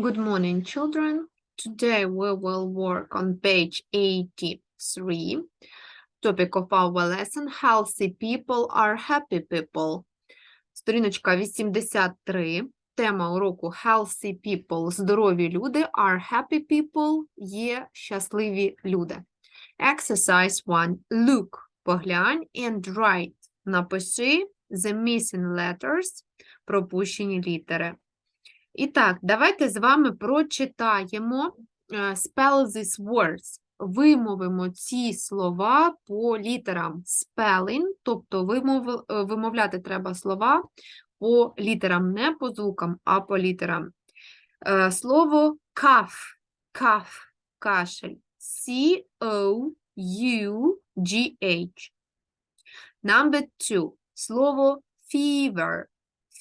Good morning, children. Today we will work on page 83. Topic of our lesson Healthy people are happy people. Сторіночка 83. Тема уроку Healthy people. Здорові люди are happy people. Є щасливі люди. Exercise 1. Look. Поглянь and write. Напиши the missing letters. Пропущені літери. І так, давайте з вами прочитаємо е, spell these words. Вимовимо ці слова по літерам spelling, тобто вимов, е, вимовляти треба слова по літерам, не по звукам, а по літерам. Е, Слово cough, cough, кашель. C-O-U-G-H. Number two. Слово fever,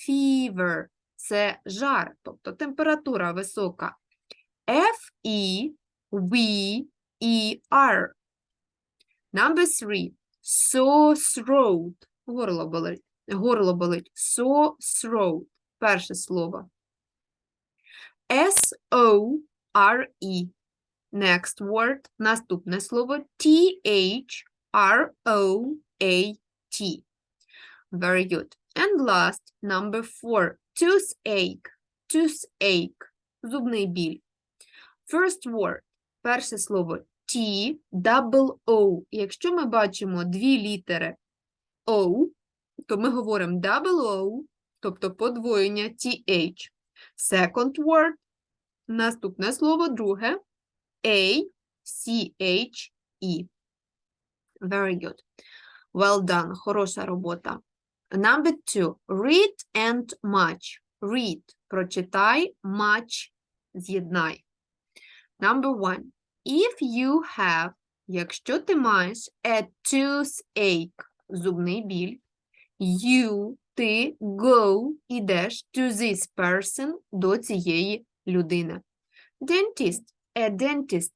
fever це жар, тобто температура висока. F-E, V, E, R. Number three. Sore throat. Горло болить. Горло болить. Sore throat. Перше слово. S-O-R-E. Next word. Наступне слово. T-H-R-O-A-T. Very good. And last, number four. Toothache. Toothache. Зубний біль. First word. Перше слово T, double O. Якщо ми бачимо дві літери O, то ми говоримо double O, тобто подвоєння TH. Second word. Наступне слово друге A, C, H, E. Very good. Well done. Хороша робота. Number two. Read and match. Read. Прочитай, match. З'єднай. Number one. If you have, якщо ти маєш a toothache, зубний біль, you, ти, go, ідеш to this person, до цієї людини. Dentist, a dentist.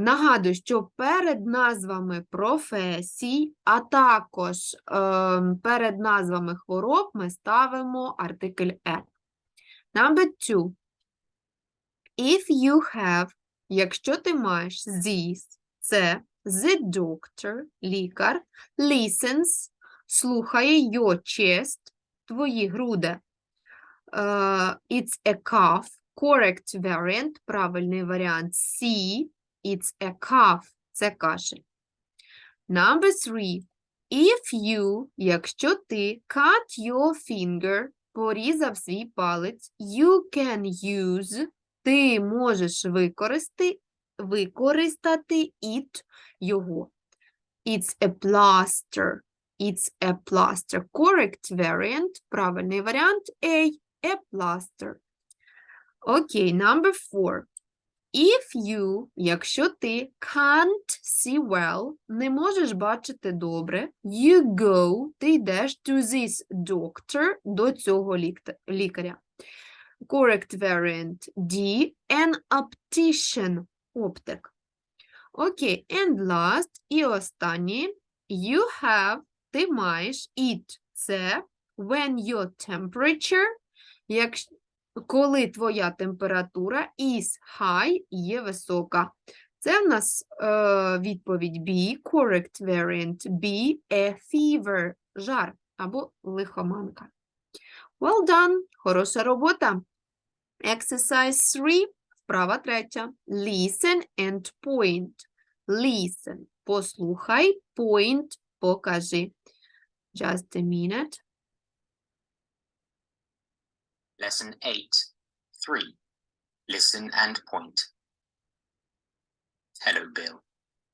Нагадую, що перед назвами професій, а також ем, перед назвами хвороб ми ставимо артикль «е». Number two. If you have, якщо ти маєш this, це the doctor, лікар, listens, слухає your chest, твої груди. Е, it's a cough, correct variant, правильний варіант C, it's a cough, це кашель. Number three. If you, якщо ти cut your finger, порізав свій палець, you can use, ти можеш використати, використати it, його. It's a plaster. It's a plaster. Correct variant, правильний варіант A, a plaster. Окей, number four. If you, якщо ти can't see well, не можеш бачити добре, you go, ти йдеш to this doctor, до цього лікаря. Correct variant D, an optician, оптик. Окей, and last, і останнє, you have, ти маєш, it, це when your temperature, якщо коли твоя температура is high, є висока. Це в нас е, відповідь B, correct variant B, a fever, жар або лихоманка. Well done, хороша робота. Exercise 3, вправа третя. Listen and point. Listen, послухай, point, покажи. Just a minute. Lesson 8. 3. Listen and point. Hello, Bill.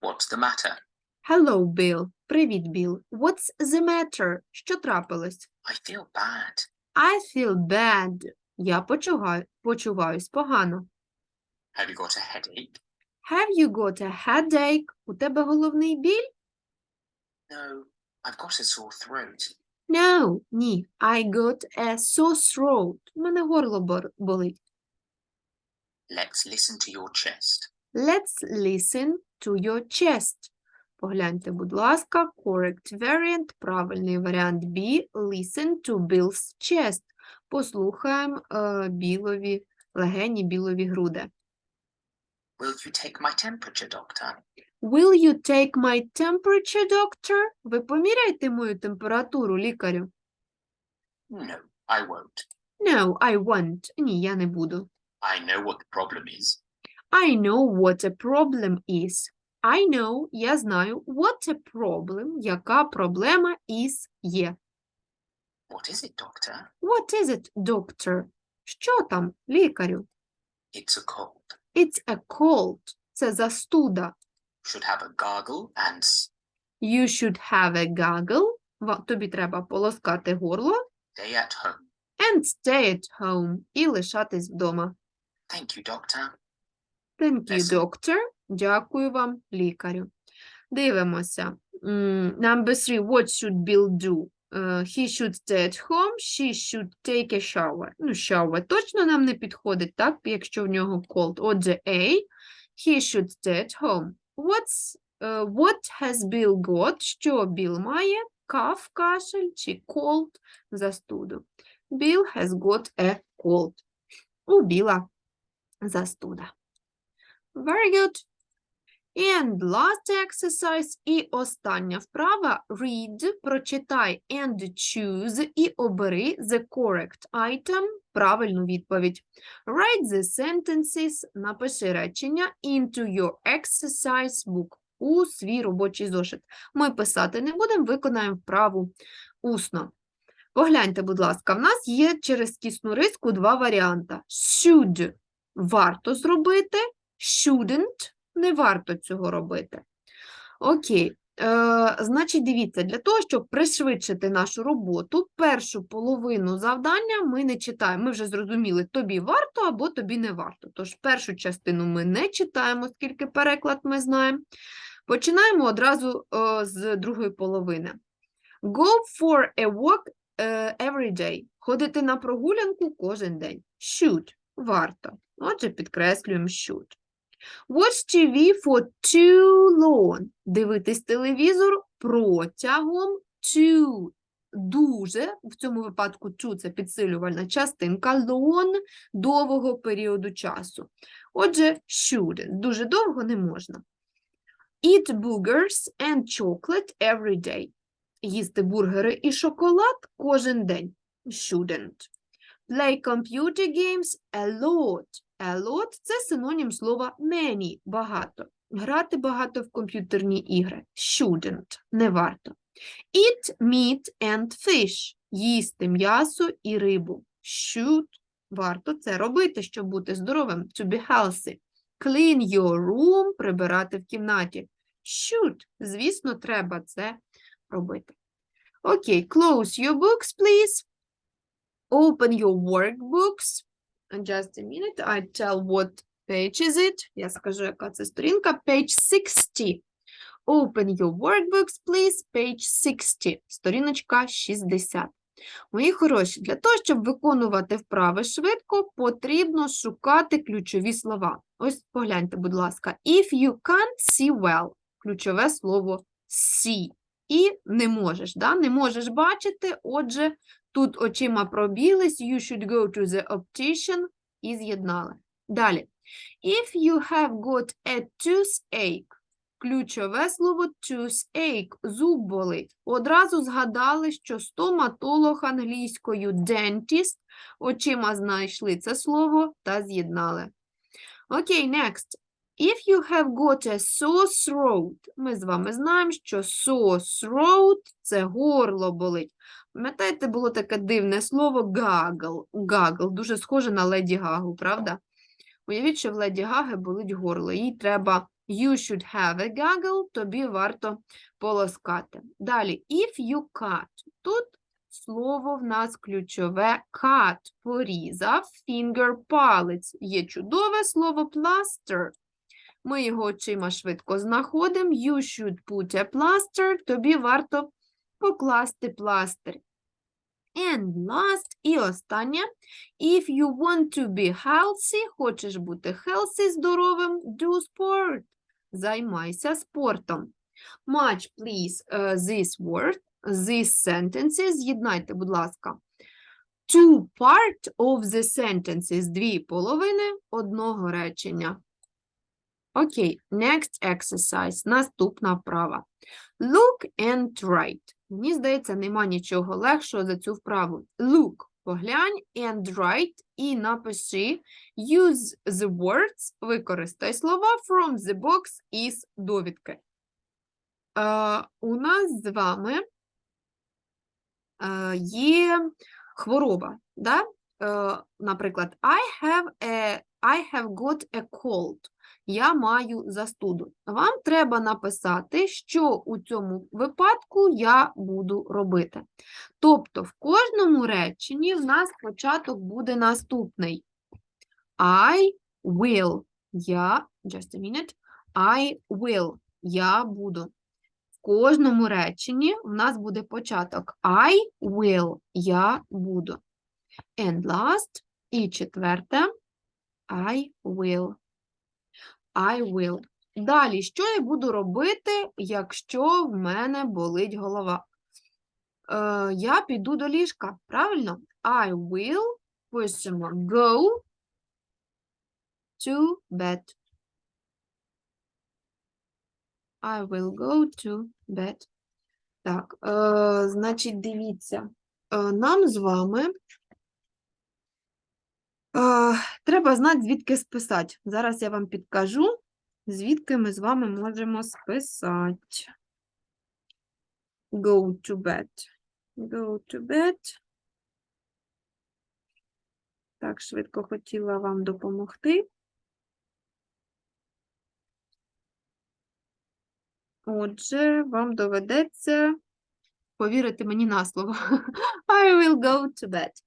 What's the matter? Hello, Bill. Привіт, Біл. What's the matter? Що трапилось? I feel bad. I feel bad. Я почуваю, почуваюсь погано. Have you got a headache? Have you got a headache? У тебе головний біль? No, I've got a sore throat. No, ні. I got a sore throat. У мене горло болить. Let's listen to your chest. Let's listen to your chest. Погляньте, будь ласка, correct variant, правильний варіант B, listen to Bill's chest. Послухаємо е, Білові легені, білові груди. Will you take my temperature, doctor? Will you take my temperature, doctor? Ви поміряєте мою температуру, лікарю? No, I won't. No, I won't. Ні, я не буду. I know what the problem is. I know what a problem is. I know, я знаю, what a problem, яка проблема is є. What is it, doctor? What is it, doctor? Що там, лікарю? It's a cold. It's a cold. Це застуда. Should have a gargle and You should have a gargle. Ва- Тобі треба полоскати горло. stay at home. And stay at home. І лишатись вдома. Thank you, doctor. Thank you, Yes. doctor. Дякую вам, лікарю. Дивимося. М, Number three. What should Bill do? Е, He should stay at home. She should take a shower. Ну, shower точно нам не підходить, так? Якщо в нього cold. Отже, A. He should stay at home. What's, е, what has Bill got? Що Біл має? Cough, кашель чи cold? Застуду. Bill has got a cold. У Біла застуда. Very good. And last exercise і остання вправа. Read, прочитай and choose і обери the correct item, правильну відповідь. Write the sentences, напиши речення into your exercise book, у свій робочий зошит. Ми писати не будемо, виконаємо вправу усно. Погляньте, будь ласка, в нас є через кісну риску два варіанти. Should – варто зробити, shouldn't – не варто цього робити. Окей. Е, значить, дивіться, для того, щоб пришвидшити нашу роботу, першу половину завдання ми не читаємо. Ми вже зрозуміли, тобі варто або тобі не варто. Тож першу частину ми не читаємо, оскільки переклад ми знаємо. Починаємо одразу е, з другої половини. Go for a walk е, every day. Ходити на прогулянку кожен день. Should – варто. Отже, підкреслюємо should. Watch TV for too long. Дивитись телевізор протягом too. Дуже, в цьому випадку too – це підсилювальна частинка, long – довгого періоду часу. Отже, should – дуже довго не можна. Eat boogers and chocolate every day. Їсти бургери і шоколад кожен день. Shouldn't. Play computer games a lot. A lot – це синонім слова many – багато. Грати багато в комп'ютерні ігри. Shouldn't – не варто. Eat meat and fish – їсти м'ясо і рибу. Should – варто це робити, щоб бути здоровим. To be healthy. Clean your room – прибирати в кімнаті. Should – звісно, треба це робити. Окей, close your books, please. Open your workbooks. Just a minute, I tell what page is it. Я скажу, яка це сторінка. Page 60. Open your workbooks, please. Page 60. Сторіночка 60. Мої хороші, для того, щоб виконувати вправи швидко, потрібно шукати ключові слова. Ось погляньте, будь ласка. If you can't see well. Ключове слово see. І не можеш, да? не можеш бачити, отже, Тут очима пробілись, you should go to the optician і з'єднали. Далі. If you have got a toothache, ключове слово toothache, зуб болить. Одразу згадали, що стоматолог англійською dentist, очима знайшли це слово та з'єднали. Окей, next. If you have got a sore throat, ми з вами знаємо, що sore throat – це горло болить. Пам'ятаєте, було таке дивне слово гагл. Гагл, дуже схоже на леді Гагу, правда? Уявіть, що в леді Гаги болить горло. Їй треба you should have a gaggle, тобі варто полоскати. Далі, if you cut. Тут слово в нас ключове cut, порізав, finger, палець. Є чудове слово plaster. Ми його очима швидко знаходимо. You should put a plaster, тобі варто покласти пластир. And last, і останнє. If you want to be healthy, хочеш бути healthy, здоровим, do sport. Займайся спортом. Match, please, uh, this word, these sentences. З'єднайте, будь ласка, two part of the sentences, дві половини одного речення. Окей, next exercise, наступна вправа. Look and write. Мені здається, нема нічого легшого за цю вправу. Look, поглянь, and write, і напиши. Use the words, використай слова from the box із довідки. Е, у нас з вами е, є хвороба, да? Е, наприклад, I have a, I have got a cold. Я маю застуду. Вам треба написати, що у цьому випадку я буду робити. Тобто, в кожному реченні в нас початок буде наступний. I will. Я, just a minute. I will. Я буду. В кожному реченні в нас буде початок I will. Я буду. And last, і четверте, I will. I will. Далі, що я буду робити, якщо в мене болить голова? Е, я піду до ліжка, правильно? I will, пишемо go to bed. I will go to bed. Так, е, значить, дивіться, е, нам з вами треба знати, звідки списати. Зараз я вам підкажу, звідки ми з вами можемо списати. Go to bed. Go to bed. Так, швидко хотіла вам допомогти. Отже, вам доведеться повірити мені на слово. I will go to bed.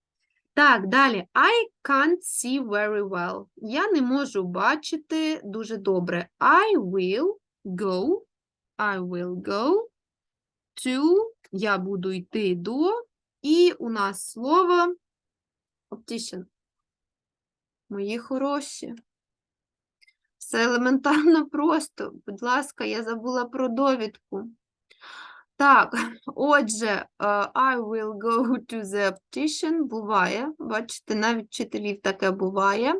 Так, далі. I can't see very well. Я не можу бачити дуже добре. I will go. I will go to. Я буду йти до. І у нас слово optician. Мої хороші. Все елементарно просто. Будь ласка, я забула про довідку. Так, отже, е, I will go to the optician. Буває. Бачите, навіть вчителів таке буває.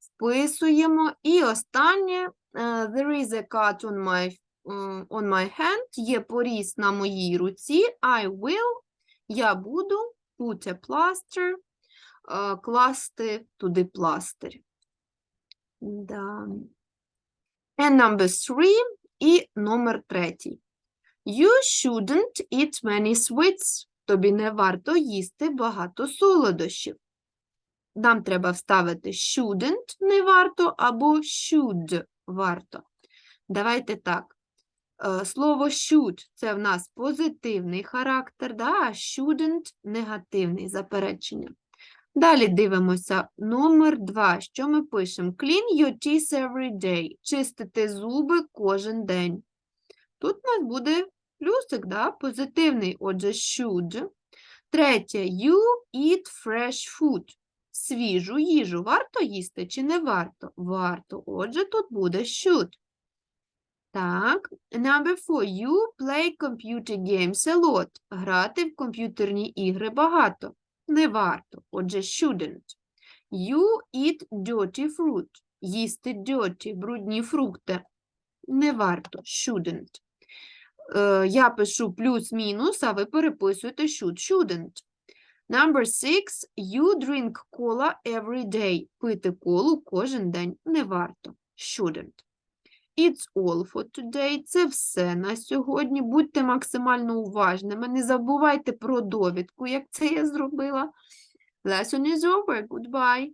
Вписуємо. І останнє. е, There is a cut on my, on my hand. Є поріз на моїй руці. I will. Я буду put a plaster. е, Класти туди пластир. Да. And number three і номер третій. You shouldn't eat many sweets. Тобі не варто їсти багато солодощів. Нам треба вставити shouldn't не варто або should варто. Давайте так. Е, Слово should – це в нас позитивний характер, да? а shouldn't – негативний заперечення. Далі дивимося. Номер два. Що ми пишемо? Clean your teeth every day. Чистити зуби кожен день. Тут у нас буде плюсик, да? позитивний, отже, should. Третє. You eat fresh food. Свіжу їжу варто їсти чи не варто? Варто. Отже, тут буде should. Так, number four. You play computer games a lot. Грати в комп'ютерні ігри багато. Не варто. Отже, shouldn't. You eat dirty fruit. Їсти dirty, брудні фрукти. Не варто. Shouldn't. Е, я пишу плюс-мінус, а ви переписуєте should, shouldn't. Number six. You drink cola every day. Пити колу кожен день. Не варто. Shouldn't. It's all for today. Це все на сьогодні. Будьте максимально уважними. Не забувайте про довідку, як це я зробила. Lesson is over. Goodbye.